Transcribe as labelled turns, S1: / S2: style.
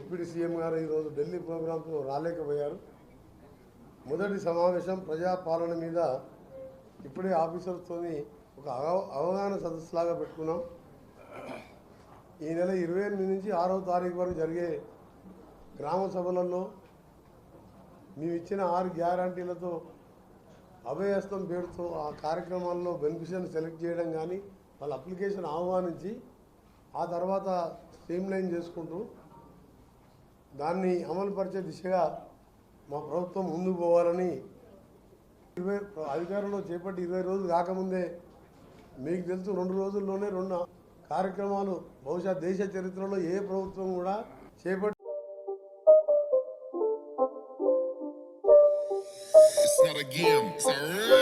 S1: Deputy CM గారు ఈరోజు ఢిల్లీ ప్రోగ్రాంకు రాలేకపోయారు. మొదటి సమావేశం ప్రజాపాలన మీద ఇప్పుడే ఆఫీసర్తోని ఒక అవ- అవగాహన సదస్సులాగా పెట్టుకున్నాం. ఈ నెల ఇరవై ఎనిమిది నుంచి ఆరో తారీఖు వరకు జరిగే గ్రామ సభలలో మేము ఇచ్చిన ఆరు గ్యారంటీలతో అభయస్తం పేరుతో ఆ కార్యక్రమాల్లో బెనిఫిషియర్ని సెలెక్ట్ చేయడం కానీ వాళ్ళ అప్లికేషన్ ఆహ్వానించి ఆ తర్వాత స్ట్రీమ్ లైన్ చేసుకుంటూ దాన్ని అమలుపరిచే దిశగా మా ప్రభుత్వం ముందుకు పోవాలని ఇరవై అధికారంలో చేపట్టి ఇరవై రోజులు కాకముందే మీకు తెలుసు రెండు రోజుల్లోనే రెండు కార్యక్రమాలు బహుశా దేశ చరిత్రలో ఏ ప్రభుత్వం కూడా చేపట్టి
S2: It's not a game, it's a.